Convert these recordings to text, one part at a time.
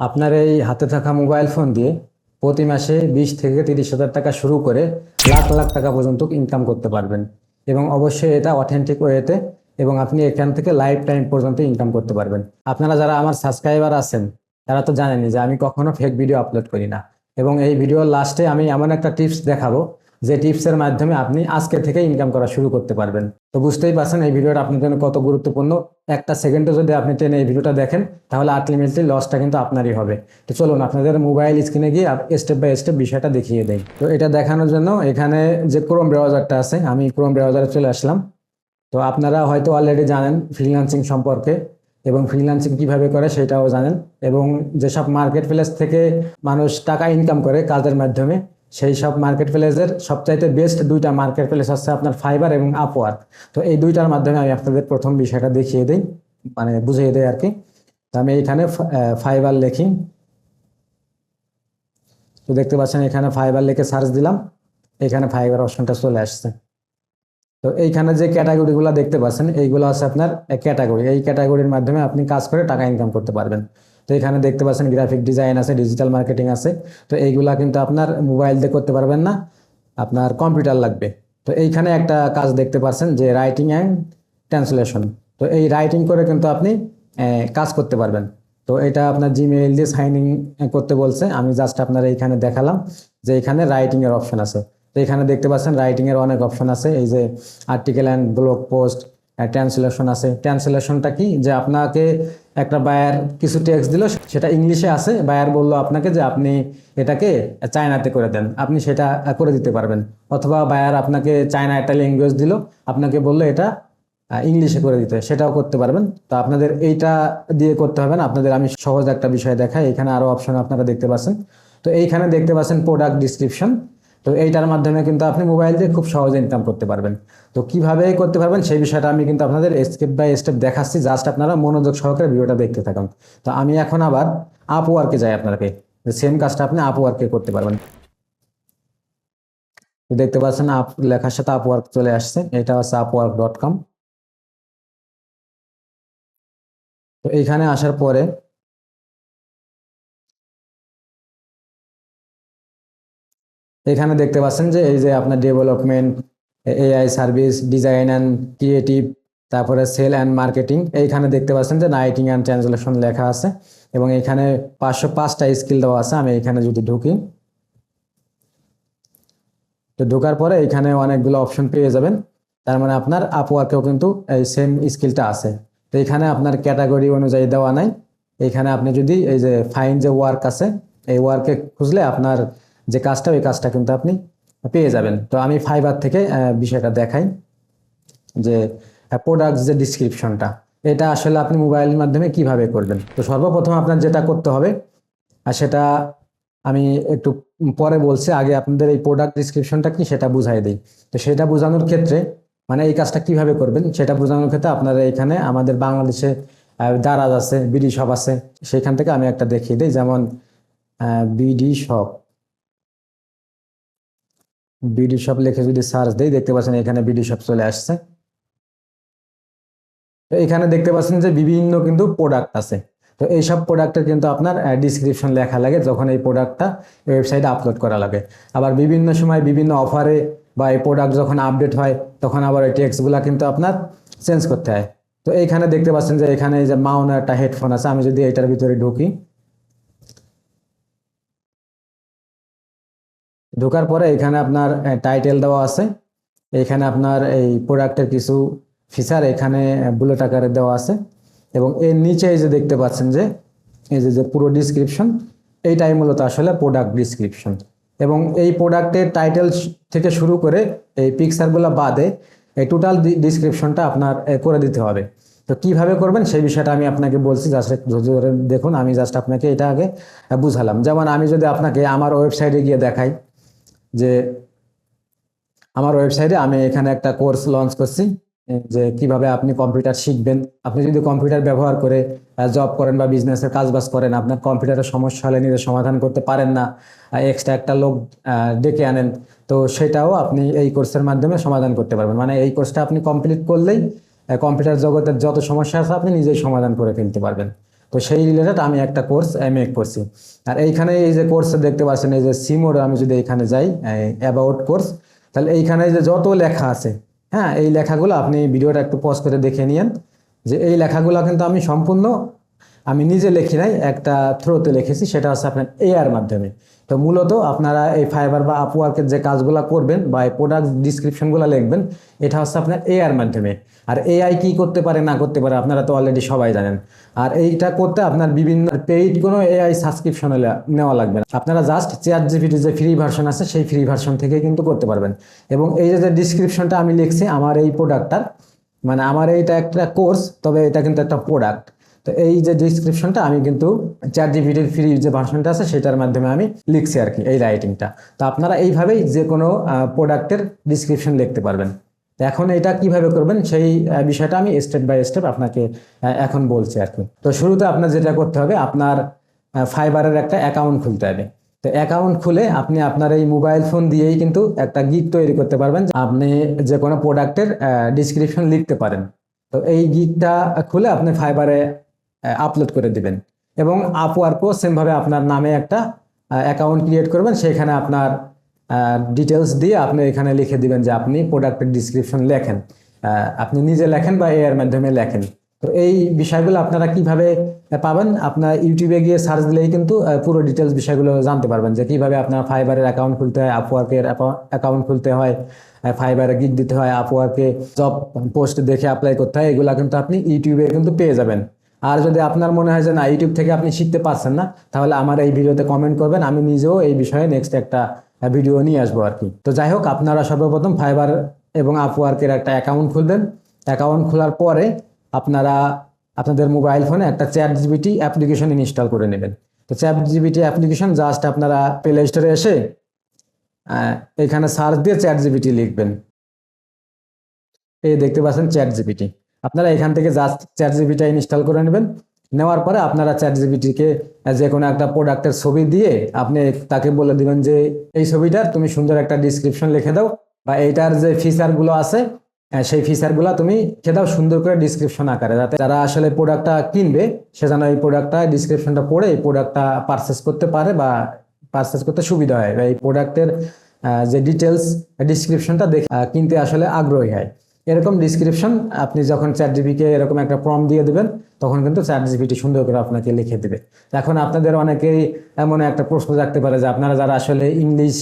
আপনার এই হাতে থাকা মোবাইল ফোন দিয়ে প্রতি মাসে বিশ থেকে তিরিশ হাজার টাকা শুরু করে লাখ লাখ টাকা পর্যন্ত ইনকাম করতে পারবেন। এবং অবশ্যই এটা অথেন্টিক ওয়েতে এবং আপনি এখান থেকে লাইফ টাইম পর্যন্ত ইনকাম করতে পারবেন। আপনারা যারা আমার সাবস্ক্রাইবার আছেন, তারা তো জানেনই যে আমি কখনো ফেক ভিডিও আপলোড করি না। এবং এই ভিডিওর লাস্টে আমি এমন একটা টিপস দেখাবো যে টিপসের মাধ্যমে আপনি আজকে থেকে ইনকাম করা শুরু করতে পারবেন। তো বুঝতেই পারছেন এই ভিডিওটা আপনার জন্য কত গুরুত্বপূর্ণ। একটা সেকেন্ডে যদি আপনি টেনে এই ভিডিওটা দেখেন, তাহলে আলটিমেটলি লসটা কিন্তু আপনারই হবে। তো চলুন আপনাদের মোবাইল স্ক্রিনে গিয়ে স্টেপ বাই স্টেপ বিষয়টা দেখিয়ে দেয় তো এটা দেখানোর জন্য এখানে যে ক্রোম ব্রাউজারটা আছে, আমি ক্রোম ব্রাউজারে চলে আসলাম। তো আপনারা হয়তো অলরেডি জানেন ফ্রিল্যান্সিং সম্পর্কে এবং ফ্রিল্যান্সিং কীভাবে করে সেটাও জানেন। এবং যেসব মার্কেট প্লেস থেকে মানুষ টাকা ইনকাম করে কাজের মাধ্যমে সেই সব মার্কেট প্লেসের সবচাইতে বেস্ট দুইটা মার্কেট প্লেস আছে আপনার ফাইবার এবং আপওয়ার্ক তো এই দুইটার মাধ্যমে আমি আপনাদের প্রথম বিষয়টা দেখিয়ে দিই মানে বুঝিয়ে দিই আর কি। আমি এখানে ফাইবার লিখি। তো দেখতে পাচ্ছেন এখানে ফাইবার লিখে সার্চ দিলাম, এখানে ফাইবার অপশনটা চলে আসছে। তো এইখানে যে ক্যাটাগরিগুলো দেখতে পাচ্ছেন, এইগুলো আছে আপনার ক্যাটাগরি এই ক্যাটাগরির মাধ্যমে আপনি কাজ করে টাকা ইনকাম করতে পারবেন। তো এখানে দেখতে পাচ্ছেন গ্রাফিক ডিজাইন আছে ডিজিটাল মার্কেটিং আছে। তো এইগুলা কিন্তু আপনার মোবাইল দিয়ে করতে পারবেন না, আপনার কম্পিউটার লাগবে। তো এইখানে একটা কাজ দেখতে পাচ্ছেন যে রাইটিং অ্যান্ড ট্রান্সলেশন তো এই রাইটিং করে কিন্তু আপনি কাজ করতে পারবেন। তো এটা আপনার জিমেইল দিয়ে সাইন ইন করতে বলছে। আমি জাস্ট আপনার এইখানে দেখালাম যে এখানে রাইটিংয়ের অপশন আছে। তো এখানে দেখতে পাচ্ছেন রাইটিংয়ের অনেক অপশন আছে। এই যে article and blog post translation আছে। ট্রান্সলেশনটা কি? যে আপনাকে একটা বায়ার কিছু টেক্সট দিল, সেটা ইংলিশে আছে বায়ার বলল আপনাকে যে আপনি এটাকে চায়নাতে করে দেন, আপনি সেটা করে দিতে পারবেন। অথবা বায়ার আপনাকে চায়না একটা ল্যাঙ্গুয়েজ দিল, আপনাকে বলল এটা ইংলিশে করে দিতে, সেটাও করতে পারবেন। তো আপনাদের এইটা দিয়ে করতে হবে না, আপনাদের আমি সহজ একটা বিষয় দেখাই, এখানে আরও অপশন আপনারা দেখতে পাচ্ছেন। তো এইখানে দেখতে পাচ্ছেন প্রোডাক্ট ডিসক্রিপশন তো এইটার মাধ্যমে কিন্তু আপনি মোবাইল দিয়ে খুব সহজে ইনকাম করতে পারবেন। তো কীভাবে করতে পারবেন সেই বিষয়টা আমি কিন্তু আপনাদের স্টেপ বাই স্টেপ দেখাচ্ছি। জাস্ট আপনারা মনোযোগ সহকারে ভিডিওটা দেখতে থাকুন। তো আমি এখন আবার আপ ওয়ার্কে যাই আপনাকে সেম কাজটা আপনি আপ ওয়ার্কে করতে পারবেন। দেখতে পাচ্ছেন আপ, লেখার সাথে আপ ওয়ার্ক চলে আসছে। এটা হচ্ছে আপ ওয়ার্ক ডট কম তো এইখানে আসার পরে এখানে দেখতে পাচ্ছেন যে এই যে আপনার development AI service design and creative তারপরে সেল অ্যান্ড মার্কেটিং এইখানে দেখতে পাচ্ছেন যে রাইটিং অ্যান্ড ট্রান্সলেশন লেখা আছে এবং এখানে পাঁচশো পাঁচটা স্কিল দেওয়া আছে, আমি এখানে যদি ঢুকি। তো ঢোকার পরে এখানে অনেকগুলো অপশন পেয়ে যাবেন, তার মানে আপনার আপওয়ার্কেও কিন্তু এই সেম স্কিলটা আছে। তো এখানে আপনার ক্যাটাগরি অনুযায়ী দেওয়া নাই। এখানে আপনি যদি এই যে ফাইন যে ওয়ার্ক আছে, এই ওয়ার্কে খুঁজলে আপনার যে কাজটা, ওই কাজটা কিন্তু আপনি পেয়ে যাবেন। তো আমি ফাইবার থেকে বিষয়টা দেখাই যে প্রোডাক্ট যে ডিসক্রিপশনটা এটা আসলে আপনি মোবাইলের মাধ্যমে কীভাবে করবেন? তো সর্বপ্রথম আপনার যেটা করতে হবে, আর সেটা আমি একটু পরে বলছি, আগে আপনাদের এই প্রোডাক্ট ডিসক্রিপশনটা কি সেটা বুঝাই দিই। তো সেটা বোঝানোর ক্ষেত্রে মানে এই কাজটা কীভাবে করবেন, সেটা বোঝানোর ক্ষেত্রে আপনারা এখানে আমাদের বাংলাদেশে দারাজ আছে, বিডি শপ আছে, সেখান থেকে আমি একটা দেখিয়ে দিই। যেমন বিডি শপ। বিডি শপ লিখে যদি সার্চ দেই, দেখতে পাচ্ছেন এখানে বিডি শপ চলে আসছে। তো এখানে দেখতে পাচ্ছেন যে বিভিন্ন কিন্তু প্রোডাক্ট আছে। তো এইসব প্রোডাক্টের কিন্তু আপনার ডিসক্রিপশন লেখা লাগে যখন এই প্রোডাক্টটা ওয়েবসাইটে আপলোড করা লাগে। আবার বিভিন্ন সময় বিভিন্ন অফারে বা এই প্রোডাক্ট যখন আপডেট হয়, তখন আবার ওই টেক্সটগুলো কিন্তু আপনার চেঞ্জ করতে হয়। তো এইখানে দেখতে পাচ্ছেন যে এখানে এই যে মাউন একটা হেডফোন আছে, আমি যদি এটার ভিতরে ঢুকি ঢোকার পরে এখানে আপনার টাইটেল দেওয়া আছে। এখানে আপনার এই প্রোডাক্টের কিছু ফিচার এখানে বুলেট আকারে দেওয়া আছে। এবং এর নিচে এই যে দেখতে পাচ্ছেন যে, এই যে যে পুরো ডিসক্রিপশন এইটাই মূলত আসলে প্রোডাক্ট ডিসক্রিপশন এবং এই প্রোডাক্টের টাইটেল থেকে শুরু করে এই পিকচারগুলো বাদে এই টোটাল ডিসক্রিপশনটা আপনার করে দিতে হবে। তো কীভাবে করবেন সেই বিষয়টা আমি আপনাকে বলছি জাস্ট ধৈর্য ধরে দেখুন। আমি জাস্ট আপনাকে এটা আগে বুঝালাম। যেমন আমি যদি আপনাকে আমার ওয়েবসাইটে গিয়ে দেখাই যে আমার ওয়েবসাইটে আমি এখানে একটা কোর্স লঞ্চ করছি যে কীভাবে আপনি কম্পিউটার শিখবেন। আপনি যদি কম্পিউটার ব্যবহার করে জব করেন বা বিজনেসের কাজ বাজ করেন, আপনার কম্পিউটারের সমস্যা হলে নিজে সমাধান করতে পারেন না এক্সট্রা একটা লোক ডেকে আনেন। তো সেটাও আপনি এই কোর্সের মাধ্যমে সমাধান করতে পারবেন। মানে এই কোর্সটা আপনি কমপ্লিট করলেই কম্পিউটার জগতের যত সমস্যা আছে, আপনি নিজেই সমাধান করে ফেলতে পারবেন। তো সেই রিলেটেড আমি একটা কোর্স এম এ করছি। আর এইখানে এই যে কোর্স দেখতে পাচ্ছেন, এই যে সিমোর আমি যদি এখানে যাই অ্যাবাউট কোর্স তাহলে এইখানে যে যত লেখা আছে হ্যাঁ এই লেখাগুলো আপনি ভিডিওটা একটু পজ করে দেখে নিয়েন, যে এই লেখাগুলো কিন্তু আমি সম্পূর্ণ আমি নিজে লিখি নাই, একটা থ্রোতে লিখেছি, সেটা হচ্ছে আপনার এআর মাধ্যমে। তো মূলত আপনারা এই ফাইবার বা আপওয়ার্কের যে কাজগুলো করবেন বা এই প্রোডাক্ট ডিসক্রিপশনগুলো লিখবেন, এটা হচ্ছে আপনার এআর মাধ্যমে। আর এআই কি করতে পারে, না করতে পারে, আপনারা তো অলরেডি সবাই জানেন। আর এইটা করতে আপনার বিভিন্ন পেইড কোনো এআই সাবস্ক্রিপশন নেওয়া লাগবে না। আপনারা জাস্ট চেয়ার জিপিটির যে ফ্রি ভার্সন আছে, সেই ফ্রি ভার্সন থেকে কিন্তু করতে পারবেন। এবং এই যে যে ডিসক্রিপশনটা আমি লিখছি, আমার এই প্রোডাক্টটার মানে আমার এইটা একটা কোর্স তবে এটা কিন্তু একটা প্রোডাক্ট তো এই যে ডিসক্রিপশনটা আমি কিন্তু চ্যাট জিপিটির ফ্রি যে ভার্সনটা আছে, সেটার মাধ্যমে আমি লিখছি আর কি, এই রাইটিংটা তো আপনারা এইভাবেই যে কোনো প্রোডাক্টের ডিসক্রিপশন লিখতে পারবেন। এখন এটা কীভাবে করবেন, সেই বিষয়টা আমি স্টেপ বাই স্টেপ আপনাকে এখন বলছি আর কি। তো শুরুতে আপনার যেটা করতে হবে, আপনার ফাইবারের একটা অ্যাকাউন্ট খুলতে হবে। তো অ্যাকাউন্ট খুলে আপনি আপনার এই মোবাইল ফোন দিয়েই কিন্তু একটা গিগ তৈরি করতে পারবেন আপনি যে কোনো প্রোডাক্টের ডিসক্রিপশন লিখতে পারেন। তো এই গিগটা খুলে আপনি ফাইবারে আপলোড করে দিবেন। এবং আপওয়ার্কও সেমভাবে আপনার নামে একটা অ্যাকাউন্ট ক্রিয়েট করবেন। সেখানে আপনার ডিটেলস দিয়ে আপনি এখানে লিখে দিবেন যে আপনি প্রোডাক্টের ডিসক্রিপশন লেখেন। আপনি নিজে লেখেন বা এর মাধ্যমে লেখেন। তো এই বিষয়গুলো আপনারা কীভাবে পাবেন? আপনার ইউটিউবে গিয়ে সার্চ দিলেই কিন্তু পুরো ডিটেলস বিষয়গুলো জানতে পারবেন যে কীভাবে আপনার ফাইবারের অ্যাকাউন্ট খুলতে হয় আপওয়ার্কের অ্যাকাউন্ট খুলতে হয় ফাইবারে গিগ দিতে হয় আপওয়ার্কে জব পোস্ট দেখে অ্যাপ্লাই করতে হয়, এগুলো কিন্তু আপনি ইউটিউবে কিন্তু পেয়ে যাবেন। আর যদি আপনার মনে হয় যে না ইউটিউব থেকে আপনি শিখতে পারছেন না, তাহলে আমার এই ভিডিওতে কমেন্ট করবেন। আমি নিজেও এই বিষয়ে নেক্সট একটা ভিডিও নিয়ে আসব আর কি। তো যাই হোক, আপনারা সর্বপ্রথম ফাইবার এবং আপওয়ার্কের একটা অ্যাকাউন্ট খুলবেন। অ্যাকাউন্ট খোলার পরে আপনারা আপনাদের মোবাইল ফোনে একটা চ্যাট জিবিটি অ্যাপ্লিকেশন ইনস্টল করে নেবেন। তো চ্যাট জিবিটি অ্যাপ্লিকেশন জাস্ট আপনারা প্লে স্টোরে এসে এখানে সার্চ দিয়ে চ্যাট জিবিটি লিখবেন। এই দেখতে পাচ্ছেন চ্যাট জিবিটি আপনারা এখান থেকে জাস্ট চ্যাট জিবিটা ইনস্টল করে নেবেন। নেওয়ার পরে আপনারা চ্যাট জিবিটিকে যে কোনো একটা প্রোডাক্টের ছবি দিয়ে আপনি তাকে বলে দিবেন যে, এই ছবিটার তুমি সুন্দর একটা ডিসক্রিপশন লিখে দাও বা এইটার যে ফিচারগুলো আছে সেই ফিচারগুলো তুমি লিখে দাও সুন্দর করে ডিসক্রিপশন আকারে যাতে যারা আসলে প্রোডাক্টটা কিনবে, সে যেন এই প্রোডাক্টটা ডিসক্রিপশনটা পড়ে, এই প্রোডাক্টটা পারচেস করতে পারে বা পারচেস করতে সুবিধা হয় বা এই প্রোডাক্টের যে ডিটেলস ডিসক্রিপশনটা দেখে কিনতে আসলে আগ্রহী হয়। এরকম ডিসক্রিপশন আপনি যখন চ্যাট জিপিকে এরকম একটা ফর্ম দিয়ে দেবেন, তখন কিন্তু চ্যাট জিপিটি সুন্দর করে আপনাকে লিখে দেবে। এখন আপনাদের অনেকেই এমন একটা প্রশ্ন রাখতে পারে যে আপনারা যারা আসলে ইংলিশ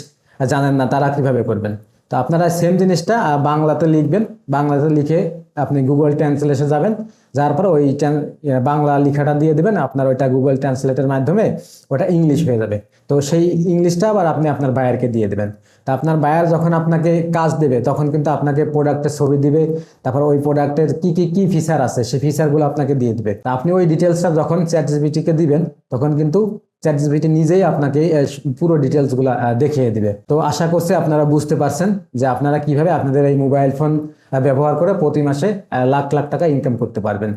জানেন না, তারা কীভাবে করবেন? তো আপনারা সেম জিনিসটা বাংলাতে লিখবেন। বাংলাতে লিখে আপনি গুগল ট্রান্সলেশনে যাবেন। যার পর ওই বাংলা লেখাটা দিয়ে দেবেন। আপনার ওইটা গুগল ট্রান্সলেটের মাধ্যমে ওটা ইংলিশ হয়ে যাবে। তো সেই ইংলিশটা আবার আপনি আপনার বায়ারকে দিয়ে দেবেন। তা আপনার বায়ার যখন আপনাকে কাজ দেবে, তখন কিন্তু আপনাকে প্রোডাক্টের ছবি দিবে। তারপর ওই প্রোডাক্টের কি কি কি ফিচার আছে, সেই ফিচারগুলো আপনাকে দিয়ে দেবে। তা আপনি ওই ডিটেলসটা যখন চ্যাট জিবিটিকে দিবেন, তখন কিন্তু চ্যাট জিপিটি নিজেই আপনাকে পুরো ডিটেলসগুলো দেখিয়ে দিবে। তো আশা করছি আপনারা বুঝতে পারছেন যে আপনারা কীভাবে আপনাদের এই মোবাইল ফোন ব্যবহার করে প্রতি মাসে লাখ লাখ টাকা ইনকাম করতে পারবেন।